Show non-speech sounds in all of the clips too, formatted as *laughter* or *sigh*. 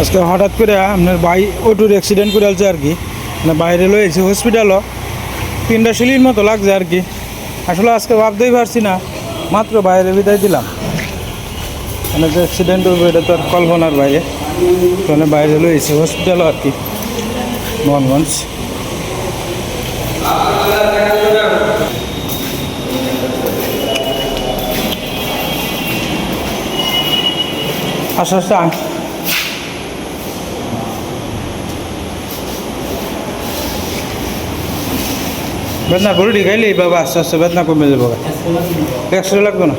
আজকে হঠাৎ করে আপনার বাই অটোর অ্যাক্সিডেন্ট করে আছে আর কি। মানে বাইরে লয়েছে হসপিটালও তিনটা শিলির মতো লাগছে আর কি। আসলে আজকে ভাবতেই পারছি না, মাত্র বাইরে বিদায় দিলাম। মানে যে অ্যাক্সিডেন্ট হইব এটা তো আর কল্পনার বাইরে। মানে বাইরে লয়েছে হসপিটালও আর কি। মোহনগঞ্জ আচ্ছা আচ্ছা বেদনা গরুটি খাইলে বাবা আস্তে আস্তে বেদনা কমে যাব এক্সরে লাগবে না?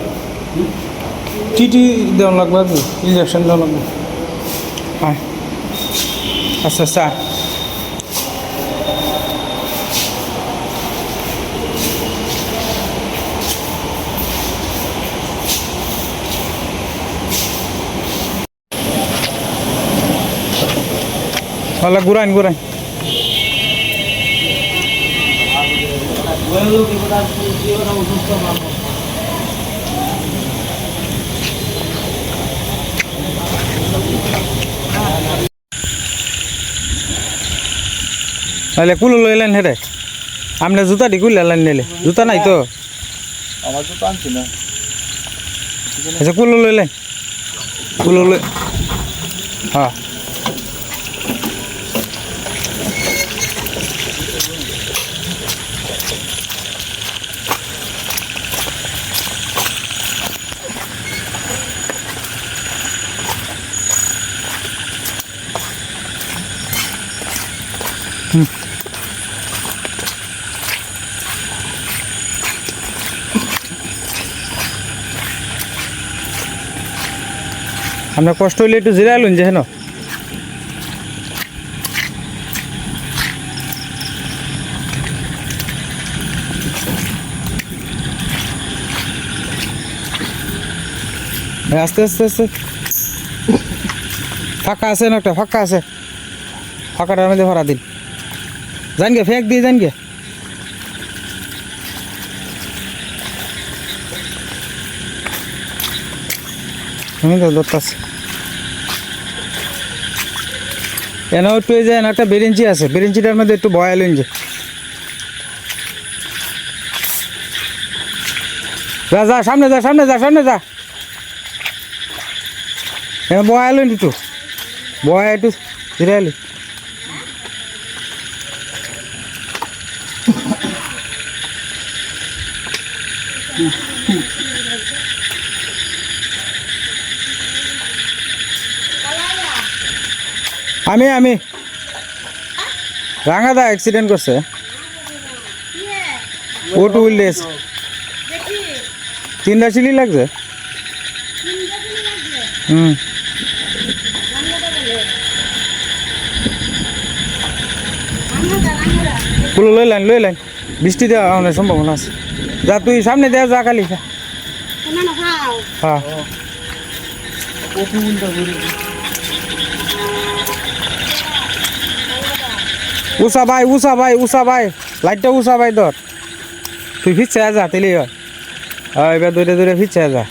টিটি দেওয়া লাগবে আর ইঞ্জেকশন দেওয়া লাগবে? হ্যাঁ আচ্ছা আচ্ছা ভালো ঘুরাইন ঘুরাইন তাহলে কুলো লইলেন হেরে। আপনি জুতা দি কুলে লাইন নিলে। জুতা নাই তো? আমার তো টানছি না। আচ্ছা কুলো লইলেন কুলো লই হ্যাঁ। আপনার কষ্ট হইলে একটু জিরা লুন যে, হেন? আস্তে আস্তে আস্তে। ফাঁকা আছে না একটা, ফাঁকা আছে। ফাঁকাটার মধ্যে ভরা দিন। জান গে, ফেক দিয়ে জান গে। আমি তো ধরতেছি। এনে একটু এই যে একটা বেরেঞ্চি আছে। বেরেঞ্চিটার মধ্যে একটু বয়াল যে। যা যা, সামনে যা সামনে যা সামনে যা। এনে বয়াল একটু। বয়া একটু ধীরে আলি আমি আমি রাঙাদা অ্যাক্সিডেন্ট করছে ওটু উল্লেস তিনটা সিলি লাগছে হুম পুলো লই লাইন লই লাইন বৃষ্টি দেওয়া অনেক সম্ভাবনা আছে যা তুই সামনে দেওয়া যা খালি হ্যাঁ উষা ভাই উষা ভাই উষা ভাই, লাইটটা উষা ভাই ধর। তুই ফিরছে যা তেলি হয়। হ্যাঁ এবার দৌড়ে দৌড়ে ফিরছে যা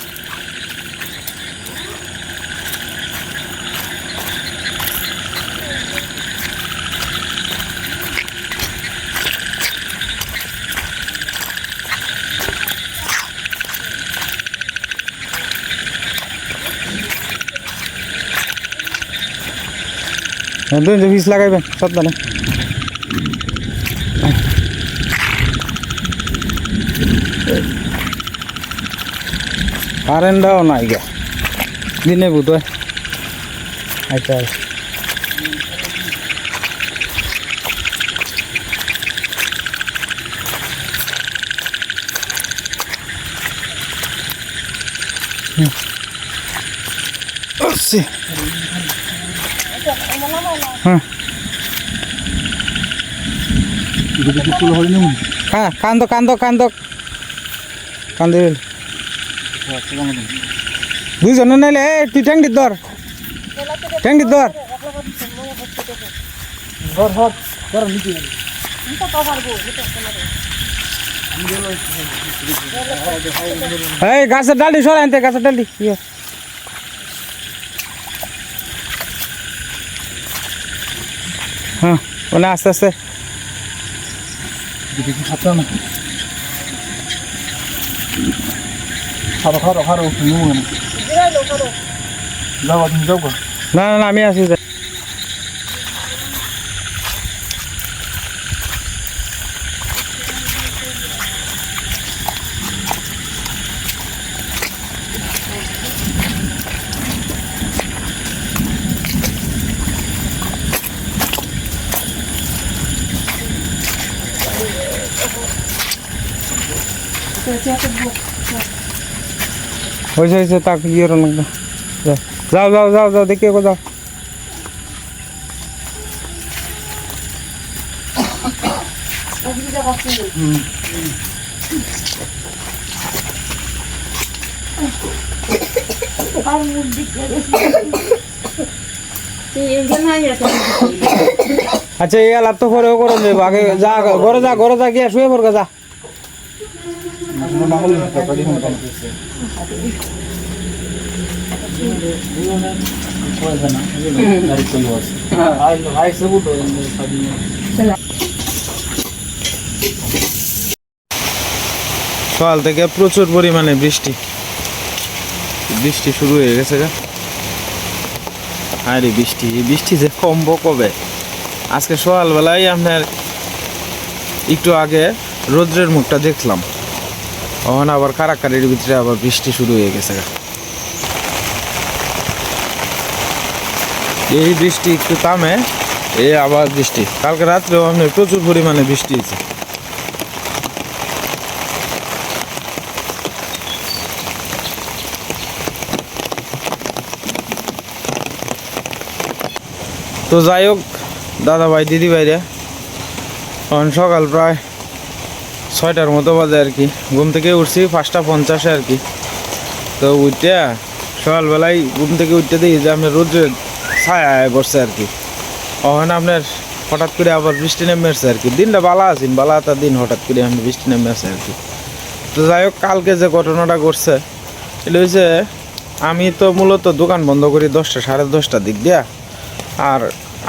দুজন ফিস লাগাইবেন, সাবধানে। কারেন্টটাও নাই গা দিনে বুধ আচ্ছা আচ্ছা হ্যাঁ ফুল হয়নি হ্যাঁ কান্দ কান্দ কান্দ কান্দি দুইজনে নাইলে তুই ট্যাঙ্কির ধর। ট্যাঙ্কির ধর। ধর ধর ধর, নিচে এই, গাছের ডালটি সরাই আনতে, গাছের ডালটি ইয়ে। হ্যাঁ মানে আস্তে আস্তে এদিকে কি সাথে না খারো খারো খারো নিমু না যাও যাও। না না আমি আছি যে। হয়েছে হয়েছে তাকে না যাও যাও যাও যাও, দেখি একো যাও। আচ্ছা আলাপ তো পরেও করে যা, ঘরে যা ঘরে যা, গিয়া শুয়ে পড়বে যা কোনো না হলে টাকা দিয়ে মনে করেন গাড়ি চলে আসে সকাল থেকে প্রচুর পরিমাণে বৃষ্টি। বৃষ্টি শুরু হয়ে গেছে আরে বৃষ্টি বৃষ্টি যে কমবো কবে? আজকে সকালবেলায় আপনার একটু আগে রৌদ্রের মুখটা দেখলাম। তখন আবার কারাকারির ভিতরে আবার বৃষ্টি শুরু হয়ে গেছে এই বৃষ্টি একটু কামে এই আবার বৃষ্টি। কালকে রাত্রেও আপনার প্রচুর পরিমাণে বৃষ্টি হয়েছে। তো যাই হোক দাদা ভাই দিদি ভাইরা এখন সকাল প্রায় ছয়টার মতো বাজে আর কি। ঘুম থেকে উঠছি পাঁচটা পঞ্চাশে আর কি। তো উঠতে সকালবেলায় ঘুম থেকে উঠতে দেখি যে আপনার রোদ্রের ছায়া পড়ছে আর কি। ওখানে আপনার হঠাৎ করে আবার বৃষ্টি নেমে আসছে আর কি। দিনটা বালা আছেন বালা একটা দিন হঠাৎ করে আপনি বৃষ্টি নেমে আসে আর কি। তো যাই হোক, কালকে যে ঘটনাটা ঘটছে, এটা হচ্ছে আমি তো মূলত দোকান বন্ধ করি দশটা, সাড়ে দশটার দিক দিয়া। আর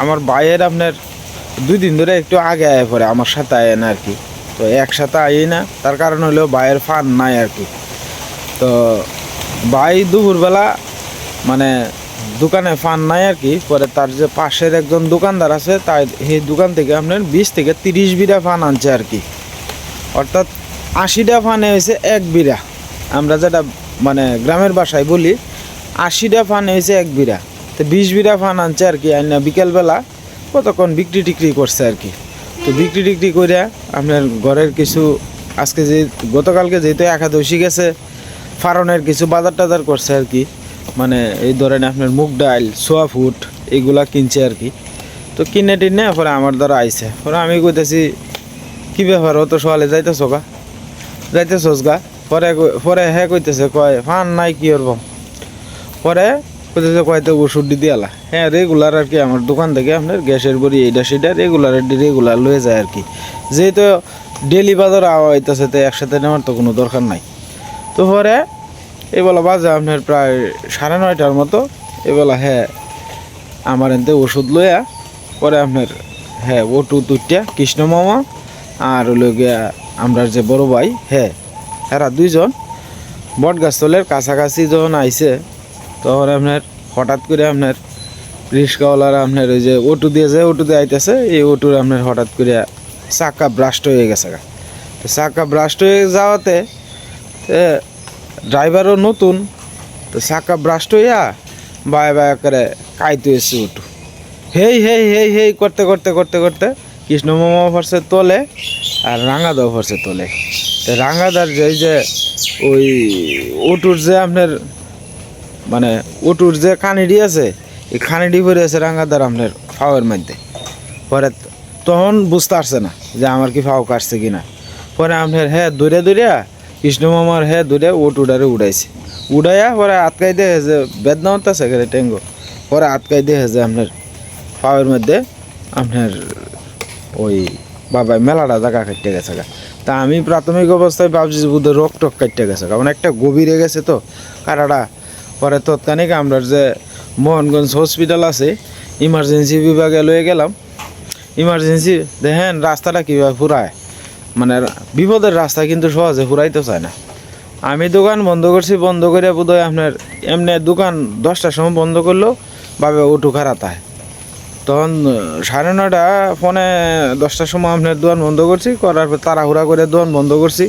আমার ভাইয়ের আপনার দুই দিন ধরে একটু আগে আয় পড়ে, আমার সাথে আয় না আর কি। তো একসাথে আই না, তার কারণ হলো ভাইয়ের ফান নাই আর কি। তো ভাই দুপুরবেলা মানে দোকানে ফান নাই আর কি, পরে তার যে পাশের একজন দোকানদার আছে, তাই সেই দোকান থেকে আপনার বিশ থেকে তিরিশ বিঘা ফান আনছে আর কি। অর্থাৎ আশিটা ফানে হয়েছে এক বিঘা আমরা যেটা মানে গ্রামের বাসায় বলি, আশিটা ফান হয়েছে এক বিঘা তো বিশ বিঘা ফান আনছে আর কি, আইনা বিকেলবেলা কতক্ষণ বিক্রি টিক্রি করছে আর কি। তো বিক্রি টিক্রি করে আপনার ঘরের কিছু, আজকে যে, গতকালকে যেহেতু একাদশী গেছে, ফারনের কিছু বাজার টাজার করছে আর কি। মানে এই ধরেন আপনার মুগ ডাল সোয়া ফুট এগুলা কিনছে আর কি। তো কিনে টিনে পরে আমার দ্বারা আইছে। পরে আমি কইতেছি, কি ব্যাপার? অত সকালে যাইতেছ গা? যাইতেছস গা। পরে পরে হ্যাঁ কইতেছে, কয়, ফান নাই কি করব? পরে কইতেছে কয়তে ওষুধ দি দিয়ালা? হ্যাঁ রেগুলার আর কি আমার দোকান থেকে আপনার গ্যাসের বড়ি এইটা সেটা রেগুলার রেগুলার লয়ে যায় আর কি। যেহেতু ডেলি বাজার আওয়া হইতেছে, তো একসাথে নেওয়ার তো কোনো দরকার নাই। তো পরে এবেলা বাজে আপনার প্রায় সাড়ে নয়টার মতো, এবেলা হ্যাঁ আমার এনতে ওষুধ লইয়া পরে আপনার হ্যাঁ ওটু তুটিয়া কৃষ্ণ মামা আর হলো গিয়া আমরা যে বড় ভাই হ্যাঁ এরা দুইজন। বট গাছতলের কাছাকাছি যখন আইছে, তখন আপনার হঠাৎ করে আপনার রিক্সাওয়ালারা আপনার ওই যে অটো দিয়ে যায় অটো দিয়ে আইতেছে, এই অটোর আপনার হঠাৎ করে চাকা ব্রাস্ট হয়ে গেছে তো চাকা ব্রাস্ট হয়ে যাওয়াতে ড্রাইভারও নতুন, তো চাকা ব্রাস্ট হইয়া বায় বায় করে কাইতে এসে উঠু হেই হেই হেই হেই করতে করতে করতে করতে কৃষ্ণ মামা ফরসে তোলে আর রাঙাদাও ফরসে তোলে। তো রাঙাদার যে যে ওই উটুর যে আপনার মানে উটুর যে কানিডি আছে, এই খানিডি পরে আছে রাঙাদার আপনার ফাওয়ের মধ্যে। পরে তখন বুঝতে পারছে না যে আমার কি ফাও কাটছে কি না পরে আপনার হ্যাঁ দৌড়ে দৌড়িয়া কৃষ্ণ মামার হ্যাঁ দৌড়ে ওট উডারে উড়াইছে। উড়াইয়া পরে আটকাই দিয়ে যে বেদনা হতেছে গেলে টেঙ্গো, পরে আটকাই দিয়ে যে আপনার ফাওয়ের মধ্যে আপনার ওই বাবা মেলাটা জায়গা কাটতে গেছে গা। তা আমি প্রাথমিক অবস্থায় ভাবছি বোধহয় রক টক কাটতে গেছে কারণ একটা গভীরে গেছে তো কারাটা পরে তৎক্ষণিক আমরা যে মোহনগঞ্জ হসপিটাল আছে ইমার্জেন্সি বিভাগে লয়ে গেলাম। ইমার্জেন্সি দেখেন রাস্তাটা কীভাবে ফুরায়। মানে বিপদের রাস্তা কিন্তু সহজে ফুরাইতে চায় না। আমি দোকান বন্ধ করছি, বন্ধ করে বোধহয় আপনার এমনি দোকান দশটার সময় বন্ধ করলেও বাবে উঠু খারাপ হয়। তখন সাড়ে নটা ফোনে দশটার সময় আপনার দোকান বন্ধ করছি, করার পর তাড়াহুড়া করে দোকান বন্ধ করছি।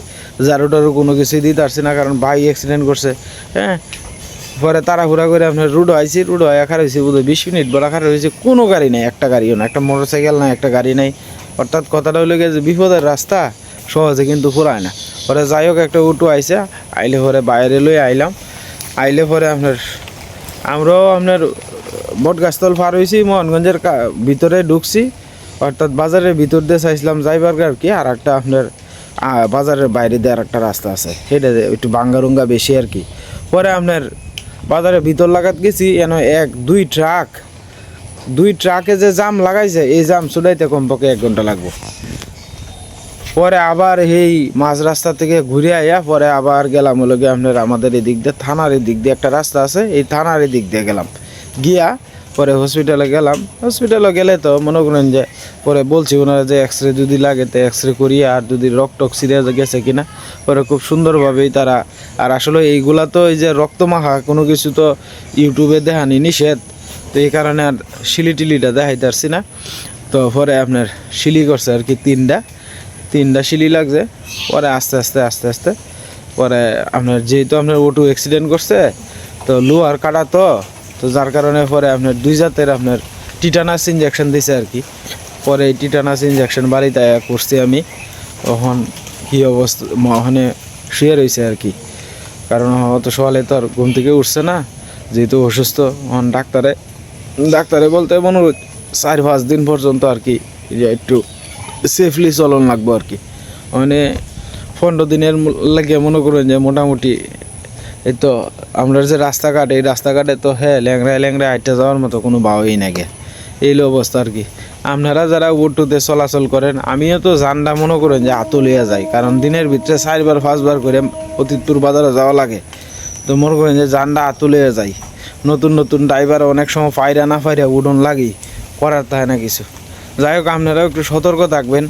জারু টারু কোনো কিছুই দিতে পারছি না, কারণ ভাই অ্যাক্সিডেন্ট করছে। হ্যাঁ পরে তাড়াহুড়া করে আপনার রুডো আইছি, রুডো আয়া খার হয়েছে বোধহয় বিশ মিনিট বড় খার হয়েছে কোনো গাড়ি নাই, একটা গাড়িও না একটা মোটর সাইকেল নাই, একটা গাড়ি নাই। অর্থাৎ কথাটা হলো গিয়ে যে বিপদের রাস্তা সহজে কিন্তু ফুরায় না। পরে যাই হোক, একটা উটো আইছে, আইলে পরে বাইরে লই আইলাম। আইলে পরে আপনার, আমরাও আপনার বট গাছতল পার হয়েছি মোহনগঞ্জের ভিতরে ঢুকছি। অর্থাৎ বাজারের ভিতর দিয়ে চাইছিলাম যাইবার আর কি, আর একটা আপনার বাজারের বাইরে দিয়ে আর একটা রাস্তা আছে। সেটা একটু বাঙ্গারুঙ্গা বেশি আর কি। পরে আপনার বাজারের ভিতর লাগাত গেছি, এন এক, দুই ট্রাক। দুই ট্রাকে যে জাম লাগাইছে, এই জাম চুলাইতে কমপক্ষে এক ঘণ্টা লাগবো। পরে আবার এই মাঝ রাস্তা থেকে ঘুরে আইয়া পরে আবার গেলাম হলো গিয়ে আপনার আমাদের এদিক দিয়ে, থানার এদিক দিয়ে একটা রাস্তা আছে, এই থানার এদিক দিয়ে গেলাম। গিয়া পরে হসপিটালে গেলাম। হসপিটালে গেলে তো মনে করেন যে, পরে বলছি ওনারা যে এক্স রে যদি লাগে তো এক্স রে করিয়ে আর যদি রক্ত সিরিয়াস গেছে কিনা, পরে খুব সুন্দরভাবেই তারা, আর আসলে এইগুলা তো এই যে রক্ত মাখা কোনো কিছু তো ইউটিউবে দেখানি নিষেধ। তো এই কারণে আর শিলি টিলিটা দেখাইতে পারছি না। তো পরে আপনার শিলি করছে আর কি তিনটা। তিনটা শিলি লাগছে। পরে আস্তে আস্তে আস্তে আস্তে, পরে আপনার যেহেতু আপনার ওটু অ্যাক্সিডেন্ট করছে, তো লোহার কাটা তো তো যার কারণে পরে আপনার দুই জাতের আপনার টিটানাস ইঞ্জেকশন দিছে আর কি। পরে এই টিটানাস ইঞ্জেকশন বাড়িতে করছি আমি। তখন কী অবস্থা ওখানে শুয়ে রয়েছে আর কি। কারণ অত সকালে তো আর ঘুম থেকে উঠছে না। যেহেতু অসুস্থ, তখন ডাক্তারে ডাক্তারে বলতে মনে চার পাঁচ দিন পর্যন্ত আর কি যে একটু সেফলি চলন লাগবো আর কি। মানে পনেরো দিনের লাগে মনে করেন যে মোটামুটি এই তো আমরা যে রাস্তাঘাট, এই রাস্তাঘাটে তো হ্যাঁ ল্যাংড়ায় ল্যাংড়ায় হাইটে যাওয়ার মতো কোনো বাউই নাগে এই হলো অবস্থা আর কি। আপনারা যারা উটুতে চলাচল করেন, আমিও তো জানডা মনে করেন যে আতুলিয়া যাই, কারণ দিনের ভিতরে চারবার, পাঁচবার করে অতিথপুর বাজারে যাওয়া লাগে। তো মনে করেন যে জানডা আতুলিয়া যাই। নতুন নতুন ড্রাইভার অনেক সময় ফাইরা না ফাইরা উডন লাগি, করার তাই না কিছু। যাই হোক, আপনারাও একটু সতর্ক থাকবেন।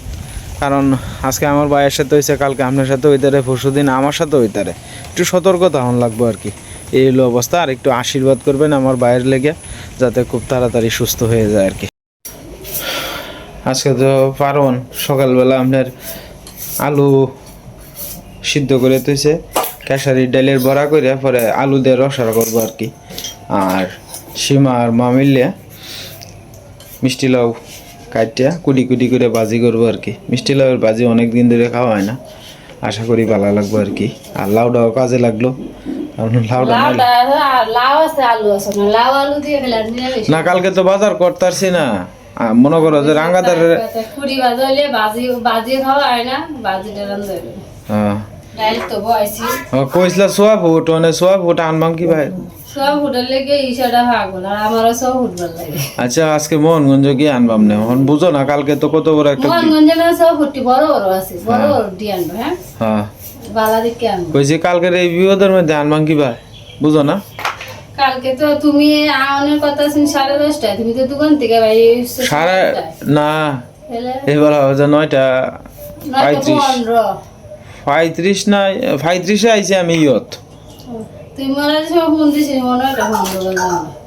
কারণ আজকে আমার ভাইয়ের সাথে হয়েছে কালকে আপনার সাথে হইতারে, পরশু দিন আমার সাথে হইতারে। একটু সতর্কতা তখন লাগবো আর কি। এই হলো অবস্থা, আর একটু আশীর্বাদ করবেন আমার ভাইয়ের লেগে, যাতে খুব তাড়াতাড়ি সুস্থ হয়ে যায় আর কি। আজকে তো পারন সকালবেলা আপনার আলু সিদ্ধ করে তুইছে কেশারি ডালের বড়া করে পরে আলু দিয়ে রসার করব আর কি। আর সীমা আর মা মিললে মিষ্টি লাউ কাটিয়া কুটি কুটি করে বাজি করব আর কি। মিষ্টি লাউয়ের বাজি অনেক দিন ধরে খাওয়া হয় না। আশা করি ভালো লাগবে আর কি। আর লাউটাও কাজে লাগল। আছে না কালকে তো বাজার করতারছি না। মনে করো যে খাওয়া হয় হ্যাঁ। কইসলা সোয়া ফুট মানে সোয়া ফুট আনবাম কি ভাই? সব ফুটার লেগে ইসাটা ভাগল আর আমারও সব ফুটবার লাগে। আচ্ছা আজকে মোহনগঞ্জ গিয়ে আনবাম না? এখন বুঝো না কালকে তো কত বড় একটা মোহনগঞ্জে না সব ফুটি বড় বড় আছে বড় বড় দিয়ে আনব হ্যাঁ? হ্যাঁ। বালা দিকে আনব। কইছি কালকের এই বিপদের মধ্যে আনবাম কি ভাই? বুঝো না। কালকে তো তুমি আনের কথা শুনি সাড়ে দশটায় তুমি তো দোকান থেকে ভাই সাড়ে না এবার হবে যে নয়টা পঁয়ত্রিশ। পঁয়ত্রিশ না পঁয়ত্রিশে আইছি আমি ইয়ত।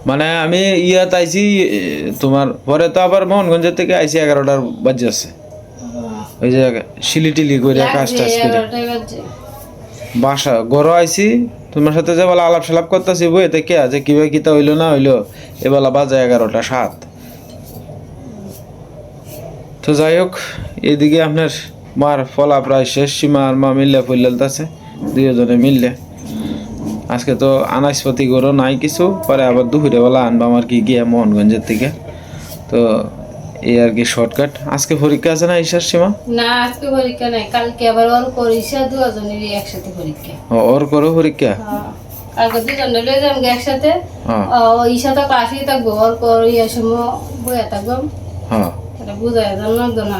মনে আমি ইয়াত আইছি তোমার পরে তো আবার মোহনগঞ্জের থেকে আইছি এগারোটার বাজে আছে। ওই যে শিলি টিলি করে কাজ টাজ করে বাসা ঘরও আইছি তোমার সাথে যে বলা আলাপ সালাপ করতেছি বই এতে কে আছে কীভাবে কিতা হইল না হইল এবেলা বাজে এগারোটা সাত। তো যাই হোক এদিকে আপনার মার ফলা প্রায় শেষ সীমা আর মা মিললে ফুললেলতাছে দুজনে মিললে। আজকে তো আনাজপাতি গরো নাই কিছু পরে আবার দুপুরে বেলা আনবাম আর কি গিয়া মোহনগঞ্জের থেকে তো এই আর কি শর্টকাট আজকে পরীক্ষা আছে না ঈশার সীমা? না আজকে পরীক্ষা নাই কালকে আবার ওর পরীক্ষা দুজনেরই একসাথে পরীক্ষা। ওর করো পরীক্ষা? হ্যাঁ। কালকে দুজন লয়ে যাব একসাথে। হ্যাঁ। ও ইসা তো ক্লাসেই থাকব ওর ইয়ে সময় বইয়া থাকব। হ্যাঁ। এটা বুঝাই জানো না।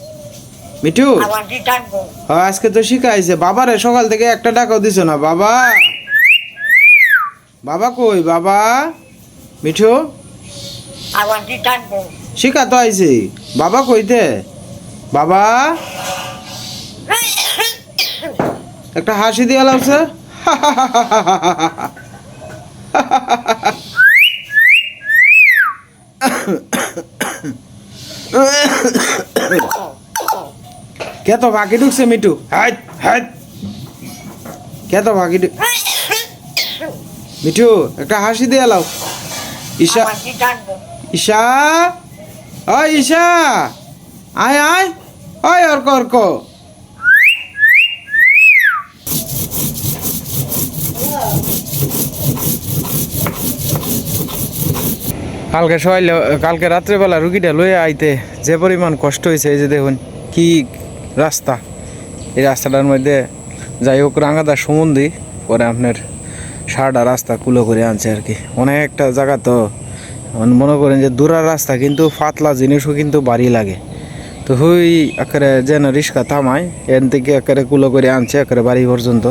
মিঠু? হ্যাঁ আজকে তো শিখাইছে বাবারে সকাল থেকে একটা টাকাও দিছো না বাবা। বাবা কই বাবা? মিঠু? শিখা তো আইছে। বাবা কইতে? বাবা? একটা হাসি দিয়ে লাগছে *laughs* কে তো বাকি ঢুকছে মিঠু? Height height. কে তো ঢুক মিঠু একটা হাসি দিয়ে লাও ঈশা ঈশা? ওই ঈশা! আয় আয়। ওই অর্ক অর্ক। কালকে সবাই কালকে রাত্রেবেলা রুগীটা লয়ে আইতে যে পরিমাণ কষ্ট হয়েছে এই যে দেখুন কি রাস্তা। এই রাস্তাটার মধ্যে যাই হোক রাঙাদার সম্বন্ধে পরে আপনার সারাটা রাস্তা কুলো করে আনছে আর কি। অনেকটা জায়গা তো মানে মনে করেন যে দূরার রাস্তা, কিন্তু পাতলা জিনিসও কিন্তু বাড়ি লাগে। তো হুই একেবারে যেন রিক্সা থামায় এন থেকে একেবারে কুলো করে আনছে একেবারে বাড়ি পর্যন্ত।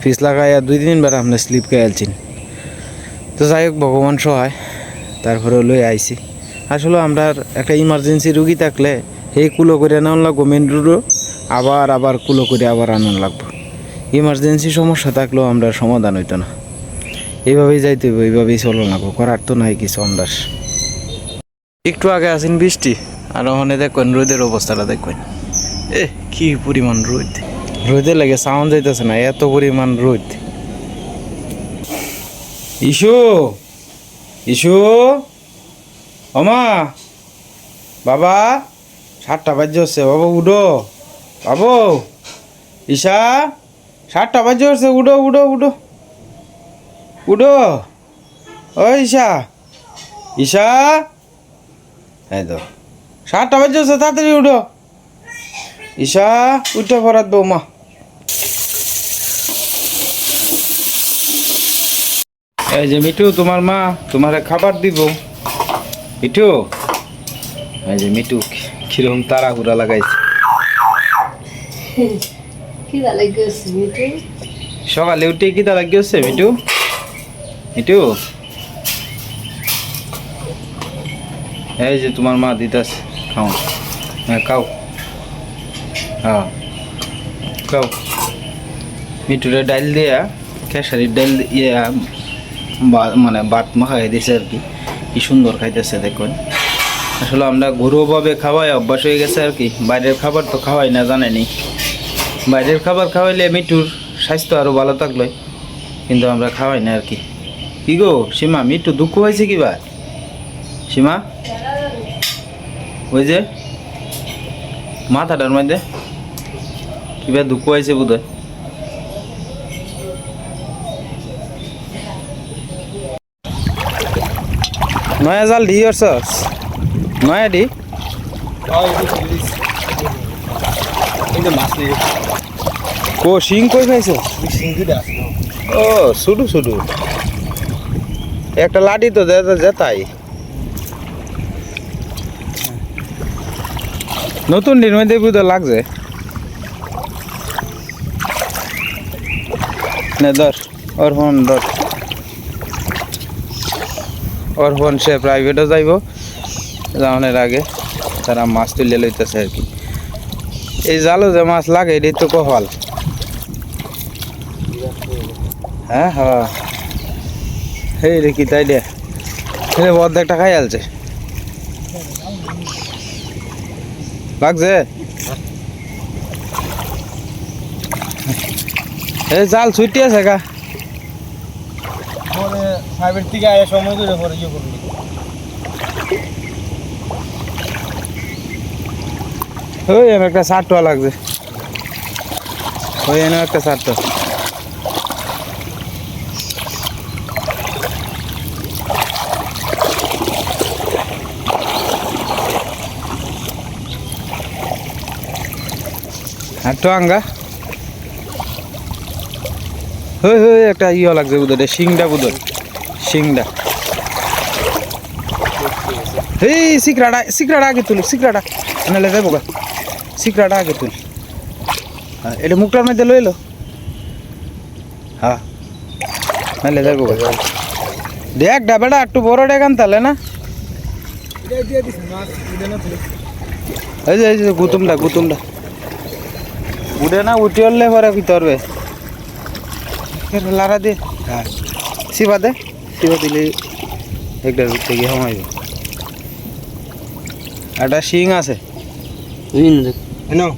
ফিস লাগাইয়া দুই তিনবার আপনার স্লিপ খেয়েলছেন তো যাই হোক ভগবান সহায় তারপরে লই আইছি। আসলে আমরা একটা ইমার্জেন্সি রুগী থাকলে এই কুলো করে আনান লাগবো মেন রোডও আবার আবার কুলো করে আবার আনান লাগবো। ইমার্জেন্সি সমস্যা থাকলেও আমরা সমাধান হইতো না। এইভাবেই যাইতে হইব, এইভাবেই চলো লাগবো। করার তো নাই কিছু আমরা একটু আগে আসেন বৃষ্টি, আর ওখানে দেখবেন রোদের অবস্থাটা দেখবেন এ, কি পরিমাণ রোদ। রোদে লাগে সাউন্ড যাইতেছে না, এত পরিমাণ রোদ। ইসু ইসু ওমা, বাবা। সাতটা বাজে হচ্ছে। বাবু উডো বাবু, ঈশা, সাতটা বাজে হচ্ছে। উডো উডো উডো উডো ও, ঈশা। ঈশা। এই তো। সাতটা বাজে হচ্ছে, তাড়াতাড়ি উডো ঈশা, উঠে পড়ার বৌমা। এই যে মিঠু, তোমার মা তোমারে খাবার দিব। মিঠু? এই যে মিঠু। কীরকম তাড়াহুড়া লাগাইছে? সকালে উঠে কি তারা গেছে মিঠু? মিঠু? এই যে তোমার মা দিতাস খাও। হ্যাঁ খাও। হ্যাঁ খাও। মিঠুরে ডাইল দিয়া খেসারির ডাইল ইয়ে মানে বাট মাখাই দিছে আর কি। কি সুন্দর খাইতেছে দেখুন। আসলে আমরা ঘরোয়াভাবে খাওয়াই, অভ্যাস হয়ে গেছে আর কি। বাইরের খাবার তো খাওয়াই না জানেনি বাইরের খাবার খাওয়াইলে মিঠুর স্বাস্থ্য আরও ভালো থাকল কিন্তু আমরা খাওয়াই না আর কি। কি গো, সীমা, মিঠু দুঃখ হয়েছে কি বা? সীমা? ওই যে, মাথাটার মধ্যে। কিবা দুঃখ হয়েছে বোধ নয়া জাল দি অর্চস নয়া দি? মাছ কো, শিং কই খাইছো? ও শুধু শুধু একটা লাঠি তো দে দে তাই। নতুন দিন মধ্যে বুঝতে লাগছে। নে ওর ফোন ধর। ওর সে প্রাইভেটও যাইব। যাওয়ানোর আগে তারা মাছ তুলে লইতেছে আর কি। এই জালও যে মাছ লাগে, এটাই তো কপাল। হ্যাঁ হ্যাঁ। কি তাই রে অর্ধেকটা খাই আলছে। লাগছে? এই জাল ছুটি আছে গা। পরে সময় করে ইয়ে ওই আমার একটা ষাট টাকা লাগছে। ওই এনে একটা ছাড়তো একটু আঙ্গা? হই হই একটা ইয়ে লাগছে বুধ শিংটা বুধ শিংটা এই সিকরাটা সিকরাটা আগে তুল সিকরাটা নাহলে যাব গা। সিকরাটা আগে তুল। হ্যাঁ এটা মুখটার মধ্যে লইলো হ্যাঁ। নাহলে গা দেখ ডাবেটা একটু বড় ডেকান তাহলে, না? এই যে এই যে, গুতুমটা গুতুমটা। উঠে না, উঠে উঠলে পরে কি তরবে লারা দে। হ্যাঁ। শিবা দে। শিবা দিলে একটা থেকে হমাইবে। একটা শিং আছে। এনো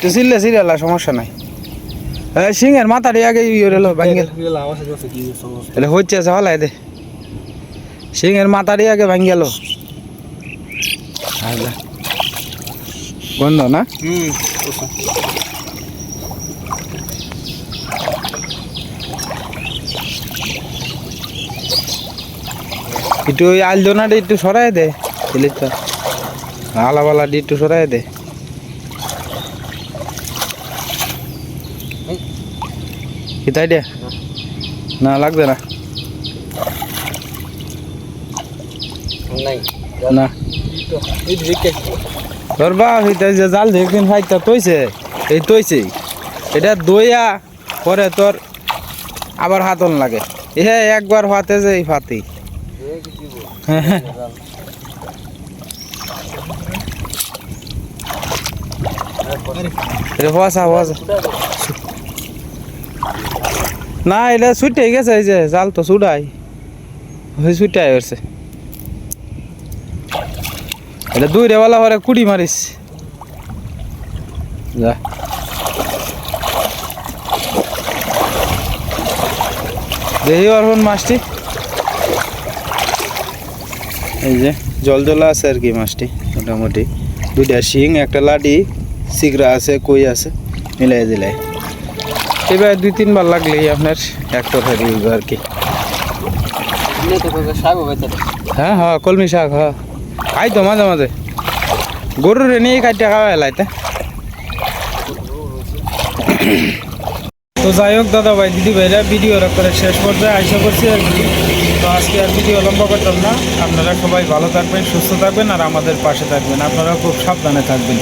তো সিললে সিরিয়াল সমস্যা নাই। শিঙের মাথাটি আগে ইয়ে রেলো ভাঙ্গেল হচ্ছে আছে হলাই দে। শিঙের মাথাটি আগে ভাঙ্গি গেল গন্ধ না? হুম একটু ওই আলদোনাটা একটু সরাই দে দিলি তো আলাবালা দিয়ে একটু সরাই দে। কিতাই দে। না লাগবে না। নাই। না। এই দিকে তোর বাপ এটা যে জাল ফাইটা তৈছে এই তৈছে। এটা দইয়া পরে তোর আবার হাতন লাগে। এ একবার ফাতে যে এই ফাতেই *laughs* হওয়াছা না, এটা ছুটে গেছে, এই যে জাল তো ছুটাই। ওই ছুটাই হচ্ছে এটা দুই রেওয়ালা হরে কুড়ি মারিস। যা। দেখি অর্পণ মাছটি। এই যে জল জলা আছে আর কি মাছটি, মোটামুটি। দুইটা শিং, একটা লাডি, সিগড়া আছে, কই আছে, মিলাই দিলাই। এবার দুই তিনবার লাগলেই আপনার এক তরকারি হইব আর কি। হ্যাঁ হ্যাঁ কলমি শাক হ্যাঁ। খাই তো মাঝে মাঝে। গরুর নিয়ে কাটিয়া খাওয়া এলাইতে তো। যাই হোক দাদা ভাই দিদি ভাইরা ভিডিও করে শেষ পর্যায়ে আশা করছি আর কি। আজকে আর ভিডিও লম্বা করতাম না। আপনারা সবাই ভালো থাকবেন, সুস্থ থাকবেন আর আমাদের পাশে থাকবেন। আপনারা খুব সাবধানে থাকবেন।